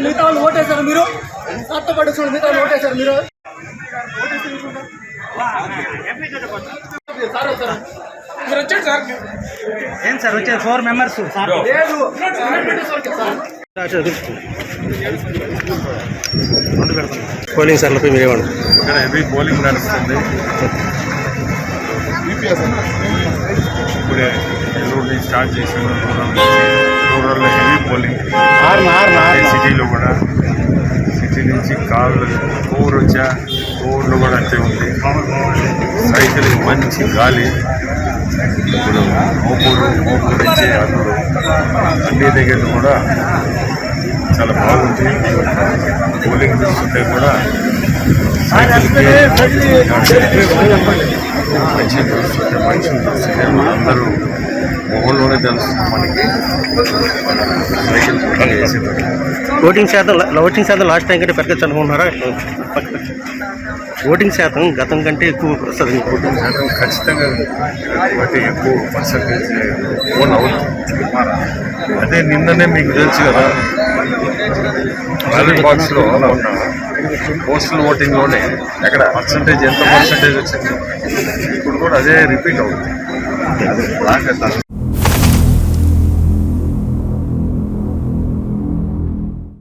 మిగతా వాళ్ళు ఓటేశారు మీరు సార్తో పట్టించుకోండి మిగతా వాళ్ళు ఓటేశారు మీరు సార్ వచ్చారా? మీరు వచ్చాడు సార్. ఏం సార్ వచ్చేది ఫోర్ మెంబర్స్ పోలింగ్ సార్లపై మీరేమన్నా ఇక్కడ హెవీ బౌలింగ్ నడుస్తుంది. ఇప్పుడే స్టార్ట్ రూరల్లో హెవీ బౌలింగ్ సిటీలో కూడా. సిటీ నుంచి కార్లు కోర్ వచ్చా. కోర్లు కూడా అంతే ఉంది. సైకిల్ మంచి గాలి ఇప్పుడు మోపూరు మోపూరు నుంచి అల్లుడు అన్ని దగ్గర కూడా చాలా బాగుంది. బౌలింగ్ చూస్తుంటే కూడా మంచి చూస్తుంటే మనుషులు చూస్తుంటే అందరూ మొహంలోనే తెలుస్తుంది మనకి ఓటింగ్ శాతం ఓటింగ్ శాతం లాస్ట్ టైం కంటే పెరగచ్చు అనుకుంటున్నారా ఓటింగ్ శాతం గతం కంటే ఎక్కువ వస్తుంది. ఓటింగ్ శాతం ఖచ్చితంగా బట్టి ఎక్కువ పర్సంటేజ్ ఓన్ అవుతుంది. అదే నిన్ననే మీకు తెలుసు కదా బ్యాలెట్ బాక్స్లో ఉన్న పోస్టల్ ఓటింగ్లోనే ఎక్కడ పర్సంటేజ్ ఎంత పర్సంటేజ్ వచ్చింది? ఇప్పుడు కూడా అదే రిపీట్ అవుతుంది. అది అలాగే